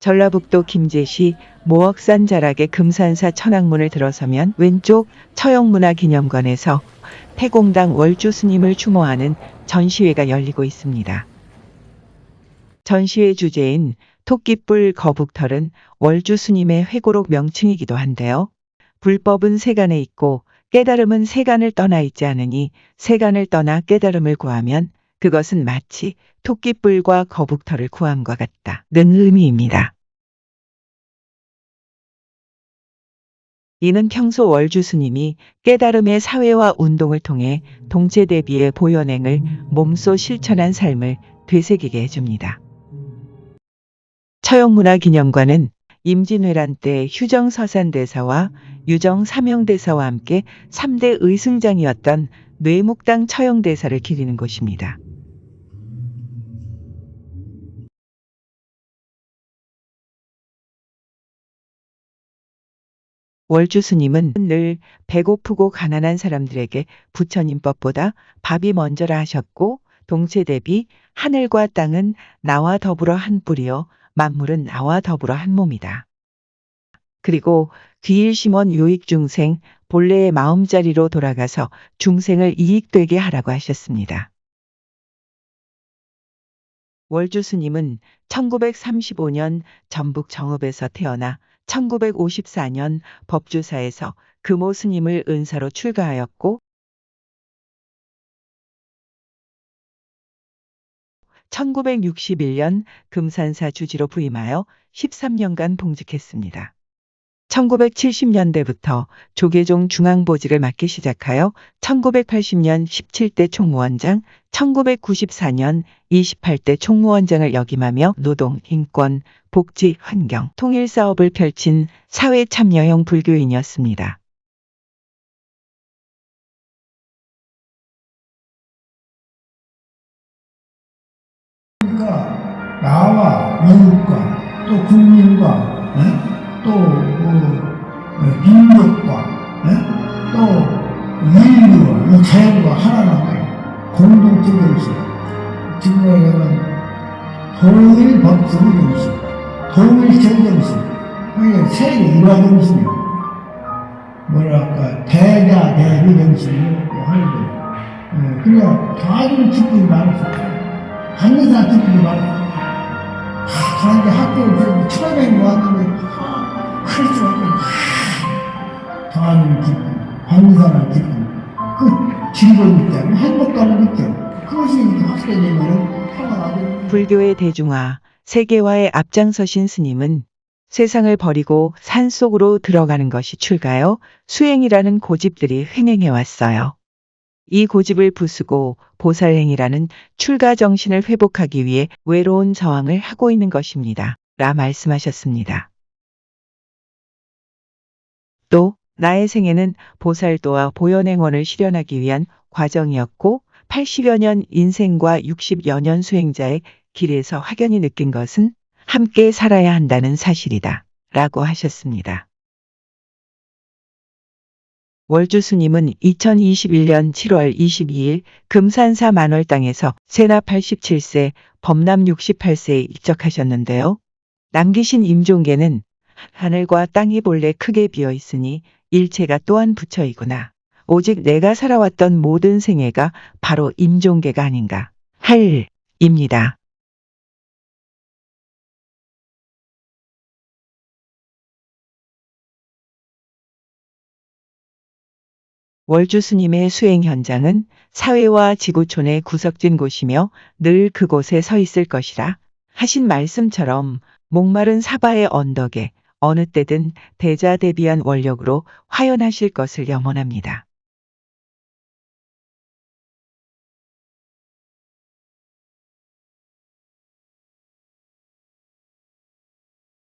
전라북도 김제시 모억산 자락의 금산사 천왕문을 들어서면 왼쪽 처형문화기념관에서 태공당 월주 스님을 추모하는 전시회가 열리고 있습니다. 전시회 주제인 토끼뿔 거북털은 월주 스님의 회고록 명칭이기도 한데요. 불법은 세간에 있고 깨달음은 세간을 떠나 있지 않으니 세간을 떠나 깨달음을 구하면 그것은 마치 토끼뿔과 거북털을 구함과 같다 는 의미입니다. 이는 평소 월주 스님이 깨달음의 사회와 운동을 통해 동체 대비의 보현행을 몸소 실천한 삶을 되새기게 해줍니다. 처형문화기념관은 임진왜란 때 휴정 서산대사와 유정 삼형대사와 함께 3대 의승장이었던 뇌묵당 처형대사를 기리는 곳입니다. 월주 스님은 늘 배고프고 가난한 사람들에게 부처님법보다 밥이 먼저라 하셨고 동체 대비 하늘과 땅은 나와 더불어 한 뿌리요 만물은 나와 더불어 한 몸이다. 그리고 귀일심원 요익 중생 본래의 마음자리로 돌아가서 중생을 이익되게 하라고 하셨습니다. 월주 스님은 1935년 전북 정읍에서 태어나 1954년 법주사에서 금오 스님을 은사로 출가하였고 1961년 금산사 주지로 부임하여 13년간 봉직했습니다. 1970년대부터 조계종 중앙보직을 맡기 시작하여 1980년 17대 총무원장, 1994년 28대 총무원장을 역임하며 노동, 인권, 복지, 환경, 통일 사업을 펼친 사회 참여형 불교인이었습니다. 그러니까 나와 영국과 또 국민과 어? 또 뭐, 어, 민족과 어? 또 인류와 이 자연과 하나라고요. 공동체 정신. 지금 얘기하면 통일 법칙의 정신, 통일체 정신, 그게 세계 일화 정신이요. 뭐랄까 대자 대비 정신이라고 하는데, 어, 그냥 다들 기쁨이 많았어요. 한의사 기쁨이 많았어요. 하, 그런데 학교를 지금 처음에 왔는데, 하, 더하는 기쁨, 한의사는 기쁨, 그 즐거움이 때문에 행복감을 느껴. 그것이 확대되면 평화가 되는 불교의 대중화, 세계화에 앞장서신 스님은 세상을 버리고 산 속으로 들어가는 것이 출가요, 수행이라는 고집들이 횡행해 왔어요. 이 고집을 부수고 보살행이라는 출가 정신을 회복하기 위해 외로운 저항을 하고 있는 것입니다. 라 말씀하셨습니다. 또 나의 생애는 보살도와 보현행원을 실현하기 위한 과정이었고 80여 년 인생과 60여 년 수행자의 길에서 확연히 느낀 것은 함께 살아야 한다는 사실이다. 라고 하셨습니다. 월주 스님은 2021년 7월 22일 금산사 만월 땅에서 세나 87세, 범남 68세에 입적하셨는데요. 남기신 임종계는 하늘과 땅이 본래 크게 비어 있으니 일체가 또한 부처이구나. 오직 내가 살아왔던 모든 생애가 바로 임종계가 아닌가. 할, 입니다. 월주 스님의 수행 현장은 사회와 지구촌의 구석진 곳이며 늘 그곳에 서 있을 것이라 하신 말씀처럼 목마른 사바의 언덕에 어느 때든 대자 대비한 원력으로 화연하실 것을 염원합니다.